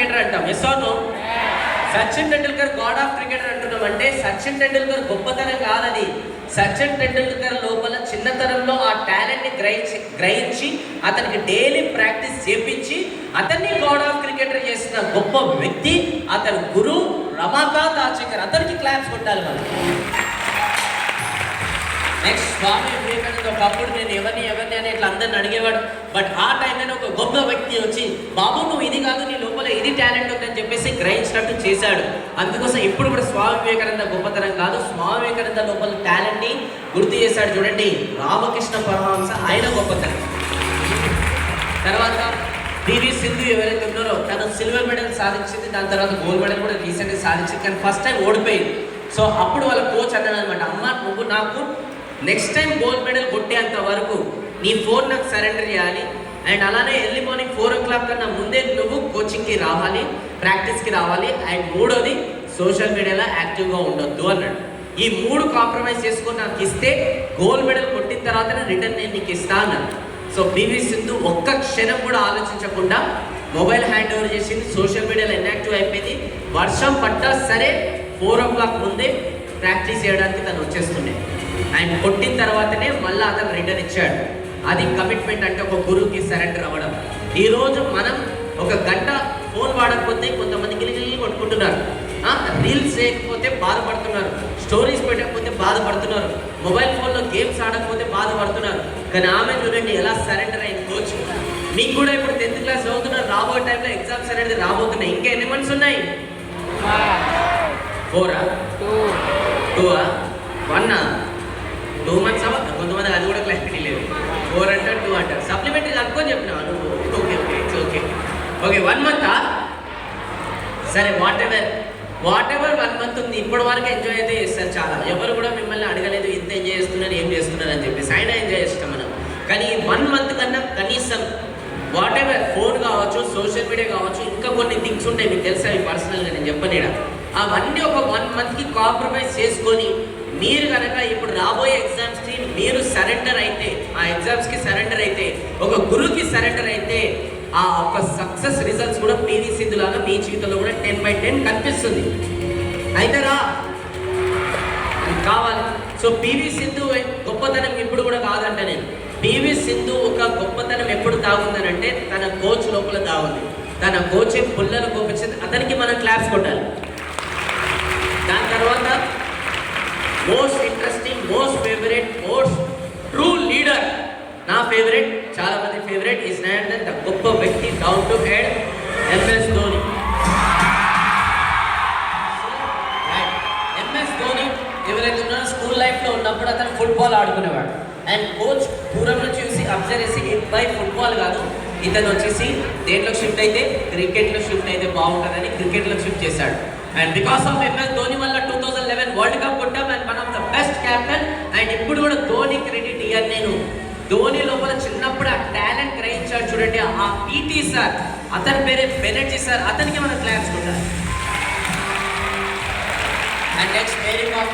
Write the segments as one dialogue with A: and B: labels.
A: Cricketer అంటాం. Yes Sachin Tendulkar god of cricketer అంటున్నాం. అంటే సచిన్ టెండూల్కర్ గొప్పతనం కాదది. సచిన్ టెండూల్కర్ లోపల చిన్నతనంలో ఆ టాలెంట్ని గ్రహించి గ్రహించి అతనికి డైలీ ప్రాక్టీస్ చేపించి అతన్ని గాడ్ ఆఫ్ క్రికెటర్ చేసిన గొప్ప వ్యక్తి అతని గురు రమాకాంత్ ఆచకర్. అతనికి క్లాప్స్ కొట్టాలి మనం. నెక్స్ట్ స్వామి వివేకానంద ఒకప్పుడు నేను ఎవరిని ఎవరిని అని ఇట్లా అందరిని అడిగేవాడు. బట్ ఆ టైంలోనే ఒక గొప్ప వ్యక్తి వచ్చి బాబు నువ్వు ఇది కాదు నీ లోపల ఇది టాలెంట్ ఉందని చెప్పేసి గ్రహించినట్టు చేశాడు. అందుకోసం ఇప్పుడు కూడా స్వామి వివేకానంద గొప్పతనం కాదు స్వామి వివేకానంద లోపల టాలెంట్ని గుర్తు చేశాడు చూడండి. రామకృష్ణ పరమహంస ఆయన గొప్పతనం. తర్వాత పివి సింధు ఎవరైతే ఉన్నారో తను సిల్వర్ మెడల్ సాధించింది దాని తర్వాత గోల్డ్ మెడల్ కూడా రీసెంట్గా సాధించింది కానీ ఫస్ట్ టైం ఓడిపోయింది. సో అప్పుడు వాళ్ళ కోచ్ అన్నాడు అనమాట అమ్మ నువ్వు నాకు నెక్స్ట్ టైం గోల్డ్ మెడల్ కొట్టేంత వరకు నీ ఫోన్ నాకు సరెండర్ చేయాలి. అండ్ అలానే early morning four o'clock కన్నా ముందే నువ్వు కోచింగ్కి రావాలి ప్రాక్టీస్కి రావాలి. అండ్ మూడోది సోషల్ మీడియాలో యాక్టివ్గా ఉండొద్దు అన్నాడు. ఈ మూడు కాంప్రమైజ్ చేసుకొని నాకు ఇస్తే గోల్డ్ మెడల్ కొట్టిన తర్వాత రిటర్న్ నేను నీకు ఇస్తా అన్నాడు. సో పివి సింధు ఒక్క క్షణం కూడా ఆలోచించకుండా మొబైల్ హ్యాండ్ ఓవర్ చేసింది సోషల్ మీడియాలో ఇన్యాక్టివ్ అయిపోయింది. వర్షం పడ్డా సరే ఫోర్ ఓ క్లాక్ ముందే ప్రాక్టీస్ చేయడానికి తను వచ్చేస్తుండే. అండ్ కొట్టిన తర్వాతనే మళ్ళీ అతను రిటర్న్ ఇచ్చాడు. అది కమిట్మెంట్ అంటే ఒక గురువుకి సరెండర్ అవ్వడం. ఈరోజు మనం ఒక గంట ఫోన్ వాడకపోతే కొంతమంది గిలిగిలి కొట్టుకుంటున్నారు. రీల్స్ చేయకపోతే బాధపడుతున్నారు. స్టోరీస్ పెట్టకపోతే బాధపడుతున్నారు. మొబైల్ ఫోన్లో గేమ్స్ ఆడకపోతే బాధపడుతున్నారు. కానీ ఆమె చూడండి ఎలా సరెండర్ అయింది కోచ్ మీకు కూడా ఇప్పుడు టెన్త్ క్లాస్ చదువుతున్నారు రాబోయే టైంలో ఎగ్జామ్స్ అనేది రాబోతున్నాయి. ఇంకా ఎన్ని మంత్స్ ఉన్నాయి? ఫోరా టూవా వన్నా టూ మంత్స్ అవ్వ కొంతమంది అది కూడా క్లాస్ లేదు. ఫోర్ అంటారు టూ అంటారు సప్లిమెంటరీ కనుక్కొని చెప్పినావు నువ్వు okay okay it's okay okay one మంతా సరే whatever whatever one month ఉంది ఇప్పటి వరకు ఎంజాయ్ అయితే చేస్తారు చాలా. ఎవరు కూడా మిమ్మల్ని అడగలేదు ఇంత ఎంజాయ్ చేస్తున్నారు ఏం చేస్తున్నారు అని చెప్పేసి. ఆయన ఎంజాయ్ చేస్తాం మనం. కానీ వన్ మంత్ కన్నా కనీసం వాట్ ఎవర్ ఫోన్ కావచ్చు సోషల్ మీడియా కావచ్చు ఇంకా కొన్ని థింగ్స్ ఉంటాయి. మీకు తెలుసా? అవి పర్సనల్గా నేను చెప్పలేడా అవన్నీ ఒక వన్ మంత్కి కాంప్రమైజ్ చేసుకొని మీరు కనుక ఇప్పుడు రాబోయే ఎగ్జామ్స్కి మీరు సరెండర్ అయితే ఆ ఎగ్జామ్స్కి సరెండర్ అయితే ఒక గురువుకి సరెండర్ అయితే ఆ ఒక సక్సెస్ రిజల్ట్స్ కూడా పీవీ సింధు లాగా మీ జీవితంలో కూడా టెన్ బై టెన్ కనిపిస్తుంది. అయితే రా కావాలి. సో పీవీ సింధు గొప్పతనం ఇప్పుడు కూడా కాదంట నేను. పీవీ సింధు ఒక గొప్పతనం ఎప్పుడు తాగుందనంటే తన కోచ్ లోపల తాగుంది. తన కోచ్ పుల్లలు కోపించింది అతనికి మనం క్లాప్స్ కొట్టాలి. దాని తర్వాత most interesting most favourite most true leader నా ఫేవరెట్ చాలా మంది ఫేవరెట్ ఈజ్ నాట్ ద గొప్ప వ్యక్తి down to head MS Dhoni MS Dhoni ఎవరైతే ఉన్నారో స్కూల్ లైఫ్లో ఉన్నప్పుడు అతను ఫుట్బాల్ ఆడుకునేవాడు. అండ్ కోచ్ దూరం నుంచి చూసి అబ్జర్వ్ చేసి బై ఫుట్బాల్ కాదు. ఇతను వచ్చేసి దేంట్లో షిఫ్ట్ అయితే క్రికెట్లో షిఫ్ట్ అయితే బాగుంటుందని క్రికెట్లో షిఫ్ట్ చేశాడు. And because of MS Dhoni వల్ల two thousand eleven world cup కొట్టాం and one of the best captain and ఇప్పుడు కూడా ధోని క్రెడిట్ ఇయర్ నేను. ధోని లోపల చిన్నప్పుడు ఆ టాలెంట్ గ్రహించాడు చూడండి. ఆ పీటీ సార్ అతని పేరే బెనర్జీ సార్ అతనికి మనం క్లాప్స్ కొట్టాలి. And next Mary com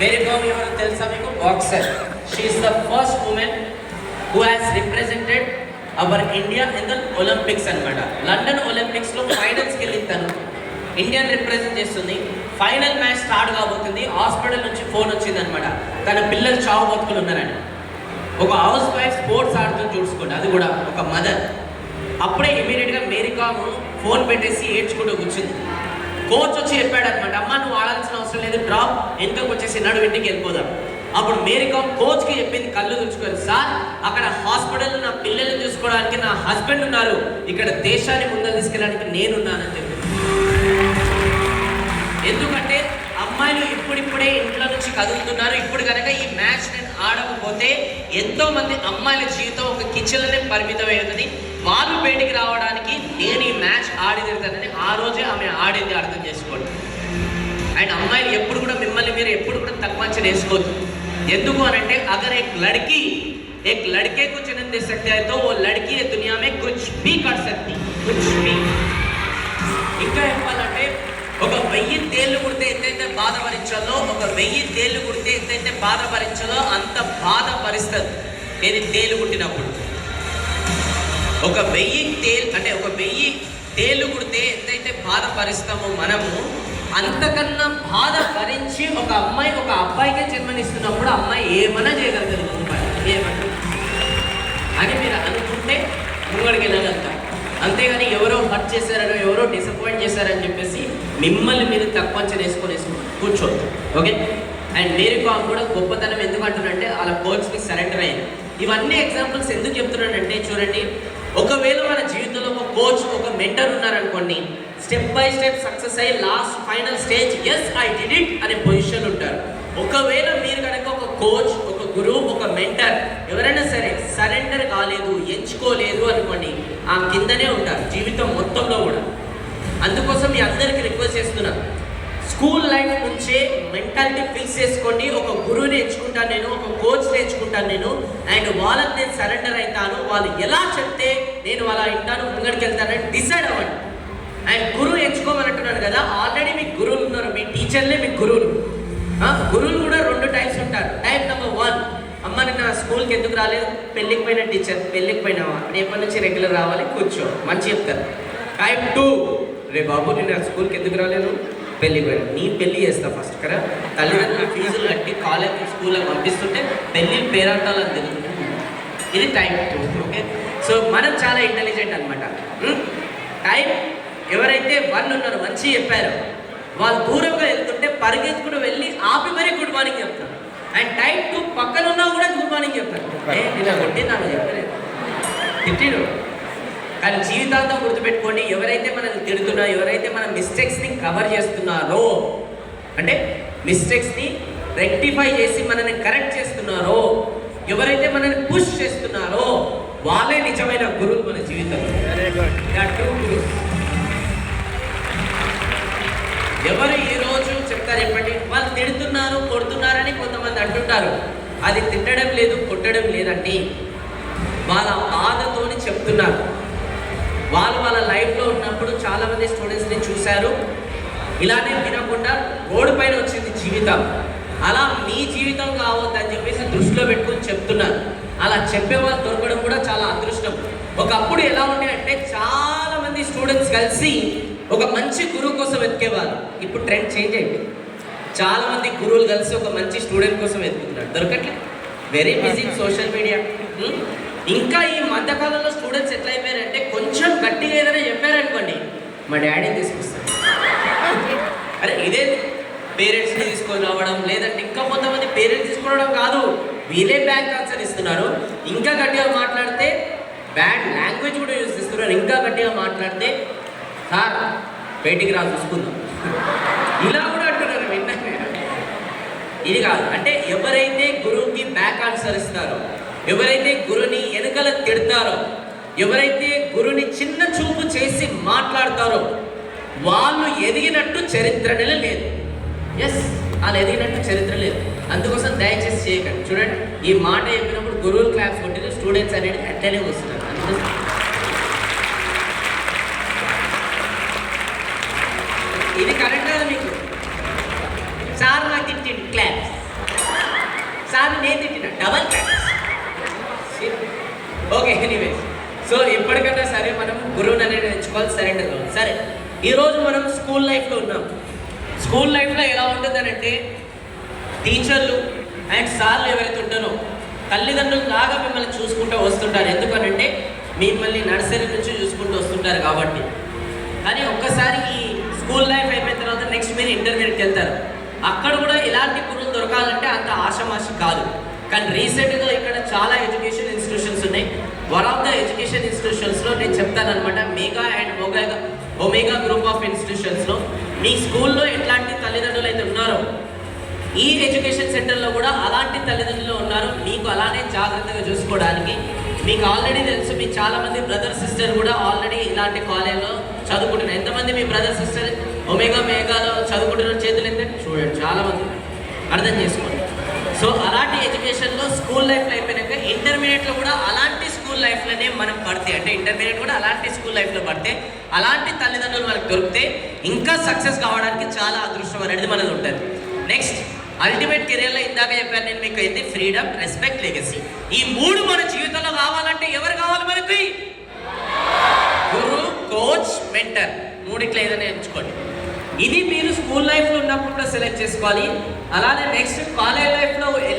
A: Mary com ఎవరు తెలుసా మీకు? Boxer she is the first women who has represented our India in the Olympics అనమాట లండన్ ఒలింపిక్స్లో ఫైనల్స్కి వెళ్ళింది తను. ఇండియన్ రిప్రజెంట్ చేస్తుంది. ఫైనల్ మ్యాచ్ స్టార్ట్ కాబోతుంది. హాస్పిటల్ నుంచి ఫోన్ వచ్చింది అనమాట తన పిల్లలు చావు బతుకులు ఉన్నారని. ఒక హౌస్ వైఫ్ స్పోర్ట్స్ ఆడుతుంది చూసుకోండి. అది కూడా ఒక మదర్. అప్పుడే ఇమీడియట్గా మేరీకామ్ ఫోన్ పెట్టేసి ఏడ్చుకుంటూ కూర్చుంది. కోచ్ వచ్చి చెప్పాడు అనమాట అమ్మ నువ్వు ఆడాల్సిన అవసరం లేదు. డ్రాప్. ఎందుకు వచ్చేసి నడు ఇంటికి వెళ్ళిపోదాం. అప్పుడు మేరీకామ్ కోచ్కి చెప్పింది కళ్ళు తుడుచుకొని సార్ అక్కడ హాస్పిటల్లో నా పిల్లల్ని చూసుకోవడానికి నా హస్బెండ్ ఉన్నారు. ఇక్కడ దేశాన్ని ముందర తీసుకెళ్ళడానికి నేనున్నానని చెప్పి. ఎందుకంటే అమ్మాయిలు ఇప్పుడిప్పుడే ఇంట్లో నుంచి కదులుతున్నారు ఇప్పుడు కనుక ఈ మ్యాచ్ నేను ఆడకపోతే ఎంతో మంది అమ్మాయిల జీవితం ఒక కిచెన్లోనే పరిమితం అవుతుంది వాళ్ళు బయటికి రావడానికి నేను ఈ మ్యాచ్ ఆడి తిరుగుతానని ఆ రోజే ఆమె ఆడింది అర్థం చేసుకోండి అండ్ అమ్మాయిలు ఎప్పుడు కూడా మిమ్మల్ని మీరు ఎప్పుడు కూడా తక్కువ వేసుకోవద్దు ఎందుకు అని అంటే అగర్ एक लड़की एक लड़के को जन्म दे सकता है तो वो लड़की ये दुनिया में कुछ भी कर सकती कुछ भी ఇంకా చెప్పాలంటే ఒక వెయ్యి తేళ్లు కుడితే ఎంతైతే బాధ భరించాలో ఒక వెయ్యి తేళ్ళు కుడితే ఎంతైతే బాధ భరించాలో అంత బాధ భరిస్తుంది నేను తేలు కుట్టినప్పుడు. ఒక వెయ్యి తేలు అంటే ఒక వెయ్యి తేలు కుడితే ఎంతైతే బాధపరుస్తామో మనము అంతకన్నా బాధ భరించి ఒక అమ్మాయి ఒక అబ్బాయికే జన్మనిస్తున్నప్పుడు అమ్మాయి ఏమన్నా చేయగలుగుతుంది ముంబై ఏమన్నా. అని మీరు అనుకుంటే ముంగడికి వెళ్ళగలుగుతారు అంతేగాని ఎవరో హర్ట్ చేశారనో ఎవరో డిసప్పాయింట్ చేశారని చెప్పేసి మిమ్మల్ని మీరు తక్కువ అంచనా వేసుకొని కూర్చోవద్దు. ఓకే అండ్ మేరీ కామ్ కూడా గొప్పతనం ఎందుకు అంటున్నానంటే వాళ్ళ కోచ్కి సరెండర్ అయింది ఇవన్నీ ఎగ్జాంపుల్స్ ఎందుకు చెప్తున్నానంటే చూడండి. ఒకవేళ మన జీవితంలో ఒక కోచ్ ఒక మెంటర్ ఉన్నారనుకోండి స్టెప్ బై స్టెప్ సక్సెస్ అయ్యి last final stage yes I did it అనే పొజిషన్ ఉంటారు. ఒకవేళ మీరు కనుక ఒక కోచ్ ఒక గురువు ఒక మెంటర్ ఎవరైనా సరే సరెండర్ కాలేదు ఎంచుకోలేదు అనుకోండి ఆ కిందనే ఉంటారు జీవితం మొత్తంలో కూడా. అందుకోసం మీ అందరికీ రిక్వెస్ట్ చేస్తున్నాను స్కూల్ లైఫ్ నుంచే మెంటాలిటీ ఫిక్స్ చేసుకోండి ఒక గురువుని ఎంచుకుంటాను నేను ఒక కోచ్ని ఎంచుకుంటాను నేను అండ్ వాళ్ళకి నేను సరెండర్ అవుతాను. వాళ్ళు ఎలా చెప్తే నేను అలా వింటాను ముంగడికి వెళ్తానని డిసైడ్ అవ్వండి. అండ్ గురువు ఎంచుకోమని అంటున్నాను కదా ఆల్రెడీ మీకు గురువులు ఉన్నారు మీ టీచర్లే మీకు గురువులు. గురువులు కూడా రెండు టైప్స్ ఉంటారు. టైప్ నెంబర్ వన్ అమ్మ నిన్న స్కూల్కి ఎందుకు రాలేదు? పెళ్ళికి పోయిన టీచర్ పెళ్ళికి పోయినావా? రేపటి నుంచి రెగ్యులర్ రావాలి కూర్చో. మంచి చెప్తారు. టైప్ టూ రే బాబు నిన్న స్కూల్కి ఎందుకు రాలేదు? పెళ్ళికి పోయినా నీ పెళ్ళి చేస్తా ఫస్ట్ కదా? తల్లిదండ్రులు ఫీజులు కట్టి కాలేజ్ స్కూల్కి పంపిస్తుంటే పెళ్ళి పేరంటాలని తెలుసు ఇది టూ ఓకే సో మనం చాలా ఇంటెలిజెంట్ అనమాట టైప్ ఎవరైతే వన్ ఉన్నారు మంచి చెప్పారు. వాళ్ళు దూరంగా వెళ్తుంటే పరిగెత్తుకుని వెళ్ళి ఆపి మరీ గుడ్ మార్నింగ్ చెప్తారు. అండ్ టైప్ టూ పక్కన ఉన్నా కూడా గుడ్ మార్నింగ్ చెప్తారు. కొట్టి నాకు చెప్పలేదు. తిట్టిడు. కానీ జీవితాంతం గుర్తుపెట్టుకోండి ఎవరైతే మనల్ని తిడుతున్నా ఎవరైతే మన మిస్టేక్స్ని కవర్ చేస్తున్నారో అంటే మిస్టేక్స్ని రెక్టిఫై చేసి మనల్ని కరెక్ట్ చేస్తున్నారో ఎవరైతే మనల్ని పుష్ చేస్తున్నారో వాళ్ళే నిజమైన గురువు మన జీవితంలో. ఎవరు ఈ రోజు చెప్తారు చెప్పండి? వాళ్ళు తిడుతున్నారు కొడుతున్నారని కొంతమంది అంటుంటారు. అది తిట్టడం లేదు కొట్టడం లేదండి. వాళ్ళ బాధతోని చెప్తున్నారు. వాళ్ళు వాళ్ళ లైఫ్లో ఉన్నప్పుడు చాలా మంది స్టూడెంట్స్ని చూశారు. ఇలానే వినకుండా రోడ్డు పైన వచ్చింది జీవితం. అలా మీ జీవితం కావద్దని చెప్పేసి దృష్టిలో పెట్టుకుని చెప్తున్నారు. అలా చెప్పే వాళ్ళు దొరకడం కూడా చాలా అదృష్టం. ఒకప్పుడు ఎలా ఉండే అంటే చాలా మంది స్టూడెంట్స్ కలిసి ఒక మంచి గురువు కోసం వెతికేవారు. ఇప్పుడు ట్రెండ్ చేంజ్ అయిపోయింది చాలా మంది గురువులు కలిసి ఒక మంచి స్టూడెంట్ కోసం వెతుకుతున్నారు. దొరకట్లేదు వెరీ బిజీ సోషల్ మీడియా ఇంకా ఈ మధ్యకాలంలో స్టూడెంట్స్ ఎట్లా అయిపోయారంటే కొంచెం గట్టిగా ఏదైనా చెప్పారనుకోండి మా డాడీని తీసుకొస్తారు అరే ఇదే పేరెంట్స్ని తీసుకొని రావడం లేదంటే ఇంకా కొంతమంది పేరెంట్స్ తీసుకోవడం కాదు. వీళ్ళే బ్యాంక్ ఆన్సర్ ఇస్తున్నారు. ఇంకా గట్టిగా మాట్లాడితే బ్యాడ్ లాంగ్వేజ్ కూడా యూజ్ చేస్తున్నారు. ఇంకా గట్టిగా మాట్లాడితే సార్ బయటికి రా చూసుకుందాం. ఇలా కూడా అంటున్నారు విన్నా ఇది కాదు. అంటే ఎవరైతే గురువుకి బ్యాక్ ఆన్సర్ ఇస్తారో ఎవరైతే గురుని వెనుకల తిడతారో ఎవరైతే గురుని చిన్న చూపు చేసి మాట్లాడతారో వాళ్ళు ఎదిగినట్టు చరిత్రనే లేదు. ఎస్ వాళ్ళు ఎదిగినట్టు చరిత్ర లేదు. అందుకోసం దయచేసి చేయకండి. చూడండి ఈ మాట చెప్పినప్పుడు గురువులు క్లాస్ కొట్టిన స్టూడెంట్స్ అనేది అట్లనే వస్తున్నారు. ఇది కరెక్ట్ కదా మీకు? సార్ నాకు తిట్టింది క్లాప్స్. సార్ నేను తిట్టిన double claps. Okay anyways so ఎప్పటికైనా సరే మనం గురువుని అనేది నేర్చుకోవాలి సరెండర్ కావాలి. సరే ఈరోజు మనం స్కూల్ లైఫ్లో ఉన్నాం. స్కూల్ లైఫ్లో ఎలా ఉంటుందనంటే టీచర్లు అండ్ సార్లు ఎవరైతే ఉంటారో తల్లిదండ్రులు లాగా మిమ్మల్ని చూసుకుంటూ వస్తుంటారు. ఎందుకనంటే మిమ్మల్ని నర్సరీ నుంచి చూసుకుంటూ వస్తుంటారు కాబట్టి. కానీ ఒక్కసారి ఈ స్కూల్ లైఫ్ అయిపోయిన తర్వాత నెక్స్ట్ మీరు ఇంటర్మీడియట్కి వెళ్తారు. అక్కడ కూడా ఇలాంటి గురువులు దొరకాలంటే అంత ఆషమాషి కాదు. కానీ రీసెంట్గా ఇక్కడ చాలా ఎడ్యుకేషన్ ఇన్స్టిట్యూషన్స్ ఉన్నాయి. వన్ ఆఫ్ ద ఎడ్యుకేషన్ ఇన్స్టిట్యూషన్స్లో నేను చెప్తానమాట Megha and Omega Omega group of ఇన్స్టిట్యూషన్స్లో మీ స్కూల్లో ఎట్లాంటి తల్లిదండ్రులు అయితే ఉన్నారో ఈ ఎడ్యుకేషన్ సెంటర్లో కూడా అలాంటి తల్లిదండ్రులు ఉన్నారు. మీకు అలానే జాగ్రత్తగా చూసుకోవడానికి. మీకు ఆల్రెడీ తెలుసు మీ చాలామంది బ్రదర్ సిస్టర్ కూడా ఆల్రెడీ ఇలాంటి కాలేజ్లో చదువుకుంటున్నారు. ఎంతమంది మీ బ్రదర్ సిస్టర్ ఒమేగా మేఘాలో చదువుకుంటున్న చేతులు ఎంత చూడండి చాలామంది. అర్థం చేసుకోండి. సో అలాంటి ఎడ్యుకేషన్లో స్కూల్ లైఫ్లో అయిపోయినాక ఇంటర్మీడియట్లో కూడా అలాంటి స్కూల్ లైఫ్లోనే మనం పడితే అంటే ఇంటర్మీడియట్ కూడా అలాంటి స్కూల్ లైఫ్లో పడితే అలాంటి తల్లిదండ్రులు మనకు దొరికితే ఇంకా సక్సెస్ కావడానికి చాలా అదృష్టం అనేది మనది ఉంటుంది. నెక్స్ట్ అల్టిమేట్ కెరియర్లో ఇందాక చెప్పాను నేను మీకు అయితే ఫ్రీడమ్ రెస్పెక్ట్ లెగసీ ఈ మూడు మన జీవితంలో కావాలంటే ఎవరు కావాలి మనకి? గురు కోచ్ మెంటర్ మూడిట్లో ఏదైనా ఎంచుకోండి.
B: ఇది మీరు స్కూల్ లైఫ్లో ఉన్నప్పుడు కూడా సెలెక్ట్ చేసుకోవాలి. అలానే నెక్స్ట్ కాలేజ్ లైఫ్లో